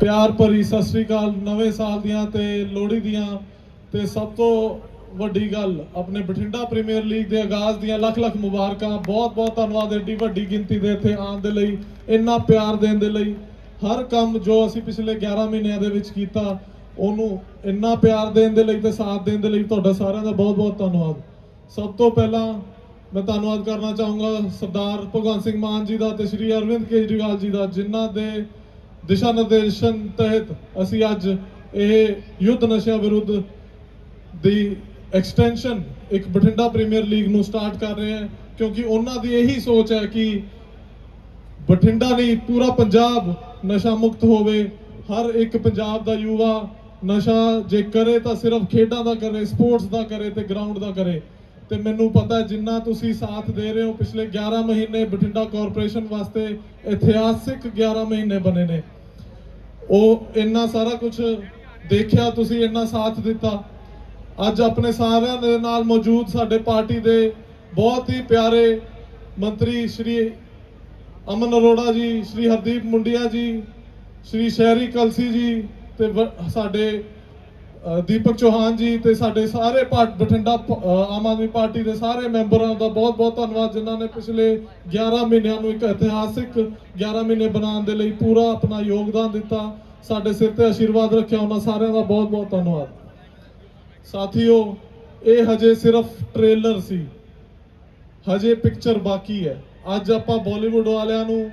ਪਿਆਰ ਭਰੀ ਸਤਿ ਸ੍ਰੀ ਅਕਾਲ, ਨਵੇਂ ਸਾਲ ਦੀਆਂ ਤੇ ਲੋਹੜੀ ਦੀਆਂ। ਤੇ ਸਭ ਤੋਂ ਵੱਡੀ ਗੱਲ, ਆਪਣੇ ਬਠਿੰਡਾ ਪ੍ਰੀਮੀਅਰ ਲੀਗ ਦੇ ਆਗਾਜ਼ ਦੀਆਂ ਲੱਖ ਲੱਖ ਮੁਬਾਰਕਾਂ। ਬਹੁਤ ਬਹੁਤ ਧੰਨਵਾਦ ਐਡੀ ਵੱਡੀ ਗਿਣਤੀ ਦੇ ਇੱਥੇ ਆਉਣ ਦੇ ਲਈ, ਇੰਨਾ ਪਿਆਰ ਦੇਣ ਦੇ ਲਈ। ਹਰ ਕੰਮ ਜੋ ਅਸੀਂ ਪਿਛਲੇ 11 ਮਹੀਨਿਆਂ ਦੇ ਵਿੱਚ ਕੀਤਾ, ਉਹਨੂੰ ਇੰਨਾ ਪਿਆਰ ਦੇਣ ਦੇ ਲਈ ਤੇ ਸਾਥ ਦੇਣ ਦੇ ਲਈ ਤੁਹਾਡਾ ਸਾਰਿਆਂ ਦਾ ਬਹੁਤ ਬਹੁਤ ਧੰਨਵਾਦ। ਸਭ ਤੋਂ ਪਹਿਲਾਂ ਮੈਂ ਧੰਨਵਾਦ ਕਰਨਾ ਚਾਹੂੰਗਾ ਸਰਦਾਰ ਭਗਵੰਤ ਸਿੰਘ ਮਾਨ ਜੀ ਦਾ ਤੇ ਸ਼੍ਰੀ ਅਰਵਿੰਦ ਕੇਜਰੀਵਾਲ ਜੀ ਦਾ, ਜਿਨ੍ਹਾਂ ਦੇ ਦਿਸ਼ਾ ਨਿਰਦੇਸ਼ਨ ਤਹਿਤ ਅਸੀਂ ਅੱਜ ਇਹ ਯੁੱਧ ਨਸ਼ਿਆਂ ਵਿਰੁੱਧ ਦੀ ਐਕਸਟੈਂਸ਼ਨ ਇੱਕ ਬਠਿੰਡਾ ਪ੍ਰੀਮੀਅਰ ਲੀਗ ਨੂੰ ਸਟਾਰਟ ਕਰ ਰਹੇ ਹਾਂ, ਕਿਉਂਕਿ ਉਹਨਾਂ ਦੀ ਇਹੀ ਸੋਚ ਹੈ ਕਿ ਬਠਿੰਡਾ ਨਹੀਂ, ਪੂਰਾ ਪੰਜਾਬ ਨਸ਼ਾ ਮੁਕਤ ਹੋਵੇ। ਹਰ ਇੱਕ ਪੰਜਾਬ ਦਾ ਯੁਵਾ ਨਸ਼ਾ ਜੇ ਕਰੇ ਤਾਂ ਸਿਰਫ ਖੇਡਾਂ ਦਾ ਕਰੇ ਸਪੋਰਟਸ ਦਾ ਕਰੇ ਤੇ ਗਰਾਊਂਡ ਦਾ ਕਰੇ। ਤੇ ਮੈਨੂੰ ਪਤਾ ਜਿੰਨਾ ਤੁਸੀਂ ਸਾਥ ਦੇ ਰਹੇ ਹੋ, ਪਿਛਲੇ 11 ਮਹੀਨੇ ਬਠਿੰਡਾ ਕਾਰਪੋਰੇਸ਼ਨ ਵਾਸਤੇ ਇਤਿਹਾਸਿਕ 11 ਮਹੀਨੇ ਬਣੇ ਨੇ। ਉਹ ਇੰਨਾ ਸਾਰਾ ਕੁਝ ਦੇਖਿਆ, ਤੁਸੀਂ ਇੰਨਾ ਸਾਥ ਦਿੱਤਾ। ਅੱਜ ਆਪਣੇ ਸਾਰਿਆਂ ਦੇ ਨਾਲ ਮੌਜੂਦ ਸਾਡੇ ਪਾਰਟੀ ਦੇ ਬਹੁਤ ਹੀ ਪਿਆਰੇ ਮੰਤਰੀ ਸ਼੍ਰੀ ਅਮਨ ਅਰੋੜਾ ਜੀ, ਸ਼੍ਰੀ ਹਰਦੀਪ ਮੁੰਡਿਆ ਜੀ, ਸ਼੍ਰੀ ਸ਼ਹਿਰੀ ਕਲਸੀ ਜੀ ਤੇ ਵ- ਸਾਡੇ ਦੀਪਕ ਚੌਹਾਨ ਜੀ ਤੇ ਸਾਡੇ ਸਾਰੇ ਪਾਰਟ ਬਠਿੰਡਾ ਆਮ ਆਦਮੀ ਪਾਰਟੀ ਦੇ ਸਾਰੇ ਮੈਂਬਰਾਂ ਦਾ ਬਹੁਤ ਬਹੁਤ ਧੰਨਵਾਦ, ਜਿਨ੍ਹਾਂ ਨੇ ਪਿਛਲੇ 11 ਮਹੀਨਿਆਂ ਨੂੰ ਇੱਕ ਇਤਿਹਾਸਿਕ 11 ਮਹੀਨੇ ਬਣਾਉਣ ਦੇ ਲਈ ਪੂਰਾ ਆਪਣਾ ਯੋਗਦਾਨ ਦਿੱਤਾ। ਸਾਡੇ ਸਿਰ ਤੇ ਆਸ਼ੀਰਵਾਦ ਰੱਖਿਆ ਉਹਨਾਂ ਸਾਰਿਆਂ ਦਾ ਬਹੁਤ ਬਹੁਤ ਧੰਨਵਾਦ। ਸਾਥੀਓ, ਇਹ ਹਜੇ ਸਿਰਫ ਟ੍ਰੇਲਰ ਸੀ। ਹਜੇ ਪਿਕਚਰ ਬਾਕੀ ਹੈ। ਅੱਜ ਆਪਾਂ ਬਾਲੀਵੁੱਡ ਵਾਲਿਆਂ ਨੂੰ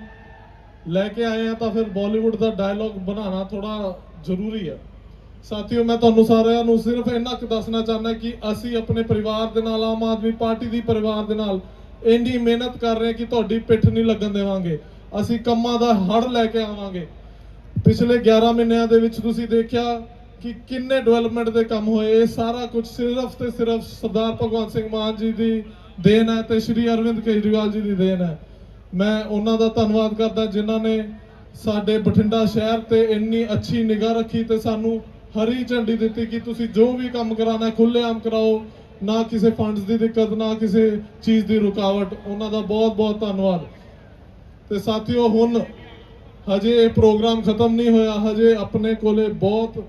ਲੈ ਕੇ ਆਏ ਆ ਤਾਂ ਫਿਰ ਬਾਲੀਵੁੱਡ ਦਾ ਡਾਇਲੌਗ ਬਣਾਉਣਾ ਥੋੜਾ ਜ਼ਰੂਰੀ ਹੈ। ਸਾਥੀਓ, ਮੈਂ ਤੁਹਾਨੂੰ ਸਾਰਿਆਂ ਨੂੰ ਸਿਰਫ ਇੰਨਾ ਕੁ ਦੱਸਣਾ ਚਾਹੁੰਦਾ ਕਿ ਅਸੀਂ ਆਪਣੇ ਪਰਿਵਾਰ ਦੇ ਨਾਲ, ਆਮ ਆਦਮੀ ਪਾਰਟੀ ਦੀ ਪਰਿਵਾਰ ਦੇ ਨਾਲ ਇੰਨੀ ਮਿਹਨਤ ਕਰ ਰਹੇ ਕਿ ਤੁਹਾਡੀ ਪਿੱਠ ਨਹੀਂ ਲੱਗਣ ਦੇਵਾਂਗੇ। ਅਸੀਂ ਕੰਮਾਂ ਦਾ ਹੜ ਲੈ ਕੇ ਆਵਾਂਗੇ। ਪਿਛਲੇ 11 ਮਹੀਨਿਆਂ ਦੇ ਵਿੱਚ ਤੁਸੀਂ ਦੇਖਿਆ ਕਿ ਕਿੰਨੇ ਡਿਵੈਲਪਮੈਂਟ ਦੇ ਕੰਮ ਹੋਏ। ਇਹ ਸਾਰਾ ਕੁਝ ਸਿਰਫ ਤੇ ਸਿਰਫ ਸਰਦਾਰ ਭਗਵੰਤ ਸਿੰਘ ਮਾਨ ਜੀ ਦੀ ਦੇਣ ਹੈ ਤੇ ਸ਼੍ਰੀ ਅਰਵਿੰਦ ਕੇਜਰੀਵਾਲ ਜੀ ਦੀ ਦੇਣ ਹੈ। ਮੈਂ ਉਹਨਾਂ ਦਾ ਧੰਨਵਾਦ ਕਰਦਾ ਜਿਨ੍ਹਾਂ ਨੇ ਸਾਡੇ ਬਠਿੰਡਾ ਸ਼ਹਿਰ ਤੇ ਇੰਨੀ ਅੱਛੀ ਨਿਗਾਹ ਰੱਖੀ ਤੇ ਸਾਨੂੰ ਹਰੀ ਝੰਡੀ ਦਿੱਤੀ ਕਿ ਤੁਸੀਂ ਜੋ ਵੀ ਕੰਮ ਕਰਾਣਾ ਖੁੱਲ੍ਹੇਆਮ ਕਰਾਓ, ਨਾ ਕਿਸੇ ਫੰਡਸ ਦੀ ਦਿੱਕਤ, ਨਾ ਕਿਸੇ ਚੀਜ਼ ਦੀ ਰੁਕਾਵਟ। ਉਹਨਾਂ ਦਾ ਬਹੁਤ ਬਹੁਤ ਧੰਨਵਾਦ। ਤੇ ਸਾਥੀਓ, ਹੁਣ ਹਜੇ ਇਹ ਪ੍ਰੋਗਰਾਮ ਖਤਮ ਨਹੀਂ ਹੋਇਆ। ਹਜੇ ਆਪਣੇ ਕੋਲੇ ਬਹੁਤ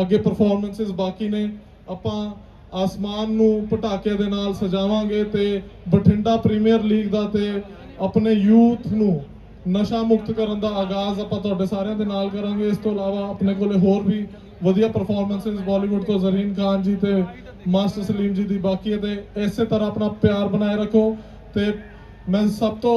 ਅੱਗੇ ਪਰਫਾਰਮੈਂਸਸ ਬਾਕੀ ਨੇ। ਆਪਾਂ ਆਸਮਾਨ ਨੂੰ ਪਟਾਕੇ ਦੇ ਨਾਲ ਸਜਾਵਾਂਗੇ ਤੇ ਬਠਿੰਡਾ ਪ੍ਰੀਮੀਅਰ ਲੀਗ ਦਾ ਤੇ ਆਪਣੇ ਯੂਥ ਨੂੰ ਨਸ਼ਾ ਮੁਕਤ ਕਰਨ ਦਾ ਆਗਾਜ਼ ਆਪਾਂ ਤੁਹਾਡੇ ਸਾਰਿਆਂ ਦੇ ਨਾਲ ਕਰਾਂਗੇ। ਇਸ ਤੋਂ ਇਲਾਵਾ ਆਪਣੇ ਕੋਲੇ ਹੋਰ ਵੀ ਵਧੀਆ ਪਰਫਾਰਮੈਂਸਸ ਬਾਲੀਵੁੱਡ ਤੋਂ ਜ਼ਰੀਨ ਖਾਨ ਜੀ ਤੇ ਮਾਸਟਰ ਸਲੀਮ ਜੀ ਦੀ ਬਾਕੀ ਹੈ ਤੇ ਇਸੇ ਤਰ੍ਹਾਂ ਆਪਣਾ ਪਿਆਰ ਬਣਾਏ ਰੱਖੋ ਤੇ ਮੈਂ ਸਭ ਤੋਂ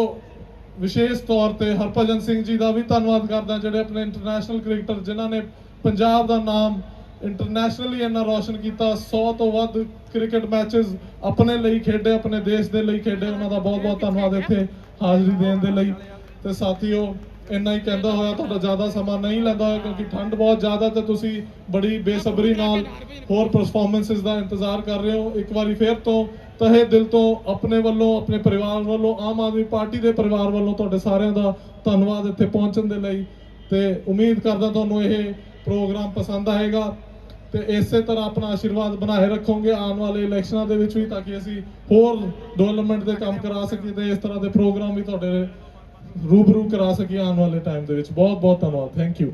ਵਿਸ਼ੇਸ਼ ਤੌਰ ਤੇ ਹਰਭਜਨ ਸਿੰਘ ਜੀ ਦਾ ਵੀ ਧੰਨਵਾਦ ਕਰਦਾ ਜਿਹੜੇ ਆਪਣੇ ਇੰਟਰਨੈਸ਼ਨਲ ਕ੍ਰਿਕਟਰ ਜਿਨ੍ਹਾਂ ਨੇ ਪੰਜਾਬ ਦਾ ਨਾਮ ਇੰਟਰਨੈਸ਼ਨਲੀ ਇੰਨਾ ਰੌਸ਼ਨ ਕੀਤਾ 100 ਤੋਂ ਵੱਧ ਕ੍ਰਿਕਟ ਮੈਚਸ ਆਪਣੇ ਲਈ ਖੇਡੇ, ਆਪਣੇ ਦੇਸ਼ ਦੇ ਲਈ ਖੇਡੇ, ਉਹਨਾਂ ਦਾ ਬਹੁਤ ਬਹੁਤ ਧੰਨਵਾਦ ਇੱਥੇ ਹਾਜ਼ਰੀ ਦੇਣ ਦੇ ਲਈ ਤੇ ਸਾਥੀਓ ਇੰਨਾ ਹੀ ਕਹਿੰਦਾ ਹੋਇਆ ਤੁਹਾਡਾ ਜ਼ਿਆਦਾ ਸਮਾਂ ਨਹੀਂ ਲੈਂਦਾ ਹੋਇਆ ਕਿਉਂਕਿ ਠੰਡ ਬਹੁਤ ਜ਼ਿਆਦਾ ਤੇ ਤੁਸੀਂ ਬੜੀ ਬੇਸਬਰੀ ਨਾਲ ਹੋਰ ਪਰਫਾਰਮੈਂਸਸ ਦਾ ਇੰਤਜ਼ਾਰ ਕਰ ਰਹੇ ਹੋ। ਇੱਕ ਵਾਰੀ ਫੇਰ ਤੋਂ ਤਹੇ ਦਿਲ ਤੋਂ ਆਪਣੇ ਵੱਲੋਂ ਆਪਣੇ ਪਰਿਵਾਰ ਵੱਲੋਂ ਆਮ ਆਦਮੀ ਪਾਰਟੀ ਦੇ ਪਰਿਵਾਰ ਵੱਲੋਂ ਤੁਹਾਡੇ ਸਾਰਿਆਂ ਦਾ ਧੰਨਵਾਦ ਇੱਥੇ ਪਹੁੰਚਣ ਦੇ ਲਈ ਤੇ ਉਮੀਦ ਕਰਦਾ ਤੁਹਾਨੂੰ ਇਹ ਪ੍ਰੋਗਰਾਮ ਪਸੰਦ ਆਏਗਾ ਤੇ ਇਸੇ ਤਰ੍ਹਾਂ ਆਪਣਾ ਆਸ਼ੀਰਵਾਦ ਬਣਾਏ ਰੱਖੋਗੇ ਆਉਣ ਵਾਲੇ ਇਲੈਕਸ਼ਨਾਂ ਦੇ ਵਿੱਚ ਵੀ ਤਾਂ ਕਿ ਅਸੀਂ ਹੋਰ ਡਿਵੈਲਪਮੈਂਟ ਦੇ ਕੰਮ ਕਰਾ ਸਕੀਏ ਤੇ ਇਸ ਤਰ੍ਹਾਂ ਦੇ ਪ੍ਰੋਗਰਾਮ ਵੀ ਤੁਹਾਡੇ ਰੂਬਰੂ ਕਰਾ ਸਕੀਏ ਆਉਣ ਵਾਲੇ ਟਾਈਮ ਦੇ ਵਿੱਚ। ਬਹੁਤ ਬਹੁਤ ਧੰਨਵਾਦ। Thank you